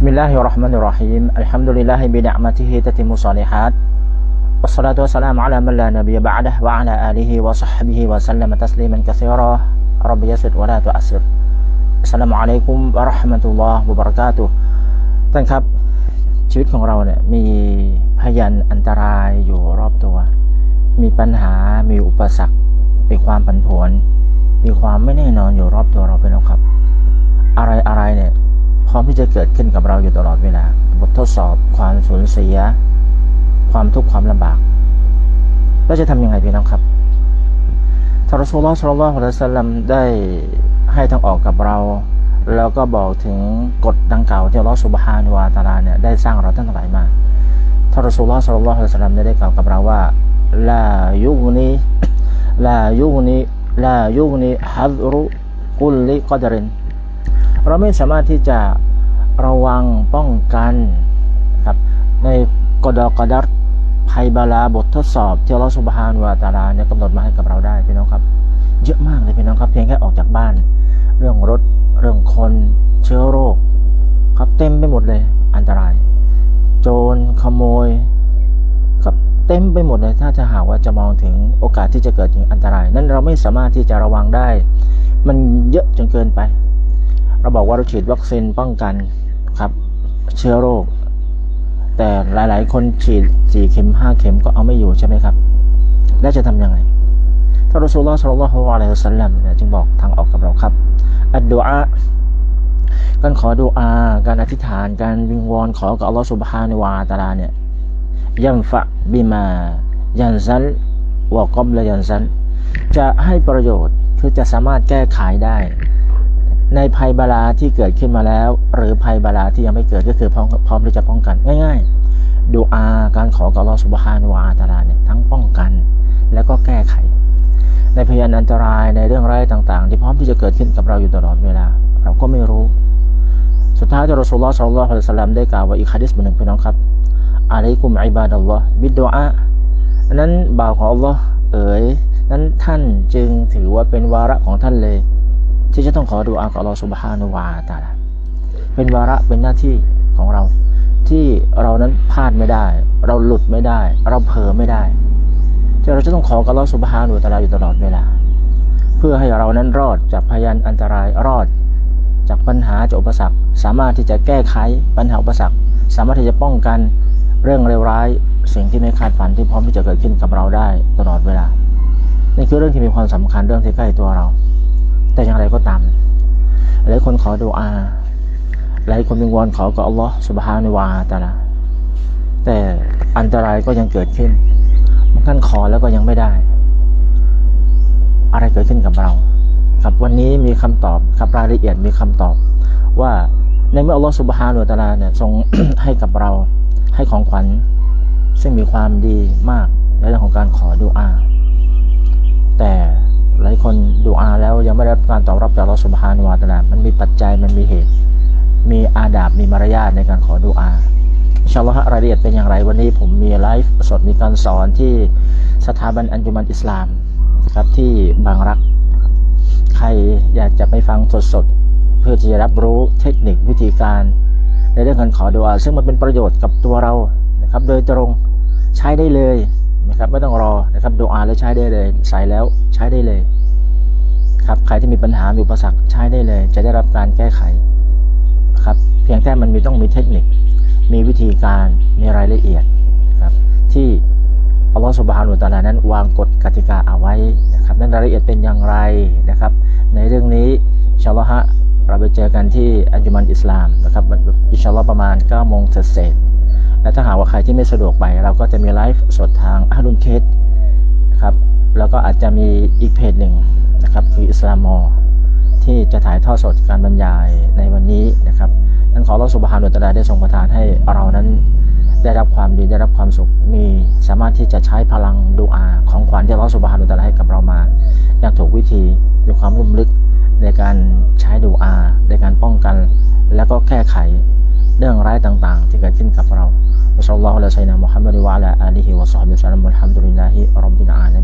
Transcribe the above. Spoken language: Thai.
بسم الله الرحمن الرحيم الحمد لله بنعمته تتم الصالحات والصلاة والسلام على من لا نبي بعده وعلى آله وصحبه وسلم تسليما كثيرا رب يسر ولا تؤسر السلام عليكم ورحمة الله وبركاته ท่านครับชีวิตของเราเนี่ยมีพยันอันตรายอยู่รอบตัว มีปัญหา มีอุปสรรค มีความผันผวน มีความไม่แน่นอนอยู่รอบตัวเราไปแล้วครับ มที่จะเกิดขึ้นกับเราอยู่ตลอดเวลา บททดสอบ ความสูญเสีย ความทุกข์ความลำบาก เราจะทำยังไงพี่น้องครับทารสุลลอฮ์สัลลัลลอฮุอะลัยฮิวะสัลลัมได้ให้ทางออกกับเรา แล้วก็บอกถึงกฎดังกล่าวที่อัลลอฮ์สุบฮานุวาตาลาเนี่ยได้สร้างเราตั้งแต่ไหนมาทารสุลลอฮ์สัลลัลลอฮุอะลัยฮิวะสัลลัมได้กล่าวกับเราว่าลายุกนีลายุกนีลายุกนีฮัรุกุลลิกอดรินเราไม่สามารถที่จะ ระวังป้องกันครับในกดอกอดัรภัยบาลาบททดสอบที่อัลสุบฮานุวาตาลาเนี่ยกำหนดมาให้กับเราได้พี่น้องครับ เยอะมากเลยพี่น้องครับ เพียงแค่ออกจากบ้าน เรื่องรถเรื่องคนเชื้อโรค ครับเต็มไปหมดเลย อันตราย โจรขโมย ครับเต็มไปหมดเลยถ้าจะหากว่าจะมองถึงโอกาสที่จะเกิดถึงอันตราย นั้นเราไม่สามารถที่จะระวังได้ มันเยอะจนเกินไป เราบอกว่าเราฉีดวัคซีนป้องกัน เชื้อโรค แต่หลาย ๆ คนฉีดสี่เข็มห้าเข็มก็เอาไม่อยู่ใช่ไหมครับ แล้วจะทำยังไงท่านรอสูลลอฮ์สัลลัลลอฮุอะลัยฮิวสัลลัมเนี่ยจึงบอกทางออกกับเราครับ อัดดุอาการขอดุอา การอธิษฐาน การวิงวอนขอกับอัลลอฮ์สุบฮานวาตาลาเนี่ยยัมฟะบิมา ยันซัลวะกอบละยันซัลจะให้ประโยชน์คือจะสามารถแก้ไขได้ ในภัยบาลาที่เกิดขึ้นมาแล้ว หรือภัยบาลาที่ยังไม่เกิดก็คือพร้อมพร้อมที่จะป้องกันง่ายๆดูอาการขอกับอัลอสุบฮานุวาตาลาเนี่ยทั้งป้องกันแล้วก็แก้ไข ในพยานอันตรายในเรื่องไร้ต่างๆ ที่พร้อมที่จะเกิดขึ้นกับเราอยู่ตลอดเวลา เราก็ไม่รู้ สุดท้ายที่รอสูลลอฮฺสัลลัลลอฮุอะลัยฮิสัลลัมได้กล่าวว่าอีกฮะดิษบทหนึ่งพี่น้องครับอะลัยกุมอิบาดัลลอฮ์บิดดุอานนั้นบ่าวของอัลลอฮ์เอ๋ยนั้นท่านจึงถือว่าเป็นวาระของท่านเลย ที่จะต้องขอดูอากับอัลสุบฮานุวาตาลาเป็นวาระเป็นหน้าที่ของเรา ที่เรานั้นพลาดไม่ได้ เราหลุดไม่ได้ เราเผลอไม่ได้แต่เราจะต้องขอกับอัลอสุบฮานุวาตาลาอยู่ตลอดเวลา เพื่อให้เรานั้นรอดจากพยันอันตรายรอด จากปัญหาจากอุปสรรค สามารถที่จะแก้ไขปัญหาอุปสรรค สามารถที่จะป้องกันเรื่องเลวร้ายสิ่งที่ไม่คาดฝันที่พร้อมที่จะเกิดขึ้นกับเราได้ตลอดเวลานี่คือเรื่องที่มีความสำคัญเรื่องที่ใกล้ตัวเรา แต่อย่างไรก็ตามหลายคนขอดูอาหลายคนวิงวอนขอกับอัลลอฮ์สุบฮานุวาตาลาแต่อันตรายก็ยังเกิดขึ้นบางท่านขอแล้วก็ยังไม่ได้ อะไรเกิดขึ้นกับเรา ครับวันนี้มีคำตอบครับรายละเอียดมีคำตอบ ว่าในเมื่ออัลลอฮ์สุบฮานุวาตาลาเนี่ยทรงให้กับเราให้ของขวัญ ซึ่งมีความดีมากในเรื่องของการขอดูอา คนดูอาแล้วยังไม่ได้รับการตอบรับจากอัลลอฮฺสุบฮานวาตะลามันมีปัจจัยมันมีเหตุ มีอาดาบมีมารยาทในการขอดูอาชาอัลลอฮ์รายละเอียดเป็นอย่างไรวันนี้ผมมีไลฟ์สดมีการสอนที่สถาบันอันจุมันอิสลามครับที่บางรัก ใครอยากจะไปฟังสดๆเพื่อจะรับรู้เทคนิควิธีการในเรื่องการขอดูอาซึ่งมันเป็นประโยชน์กับตัวเรานะครับโดยตรงใช้ได้เลยนะครับไม่ต้องรอนะครับดูอาแล้วใช้ได้เลย ใส่แล้วใช้ได้เลย ครับ ใครที่มีปัญหามีอุปสรรคใช้ได้เลย จะได้รับการแก้ไขครับ เพียงแค่มันมีต้องมีเทคนิค มีวิธีการมีรายละเอียดครับที่อัลลอฮฺสุบฮานุตะลานั้น วางกฎกติกาเอาไว้นะครับนั้นรายละเอียดเป็นอย่างไรนะครับ ในเรื่องนี้ชาอัลฮ์เราไปเจอกันที่อันจุมันอิสลามนะครับอินชาลอประมาณ9โมงเศษและถ้าหากว่าใครที่ไม่สะดวกไป เราก็จะมีไลฟ์สดทางอารุนเคสครับแล้วก็อาจจะมีอีกเพจหนึ่ง นะครับ คืออิสลามอที่จะถ่ายทอดสดการบรรยายในวันนี้นะครับนั้นขอเราสุบฮานุตะลาได้ทรงประทานให้เรานั้นได้รับความดีได้รับความสุขมีสามารถที่จะใช้พลังดูอาของขวัญที่เราสุบฮานุตะลาให้กับเรามา อย่างถูกวิธีด้วยความลุ่มลึกในการใช้ดูอา ในการป้องกัน และก็แก้ไขเรื่องร้ายต่างๆ ที่เกิดขึ้นกับเราอัลลอฮฺละชัยนะมุฮัมมัดวะลาอาลีฮิวะซอฮบิสซาลัมุลฮัมดุลิลลาฮิอัลบิลอาลา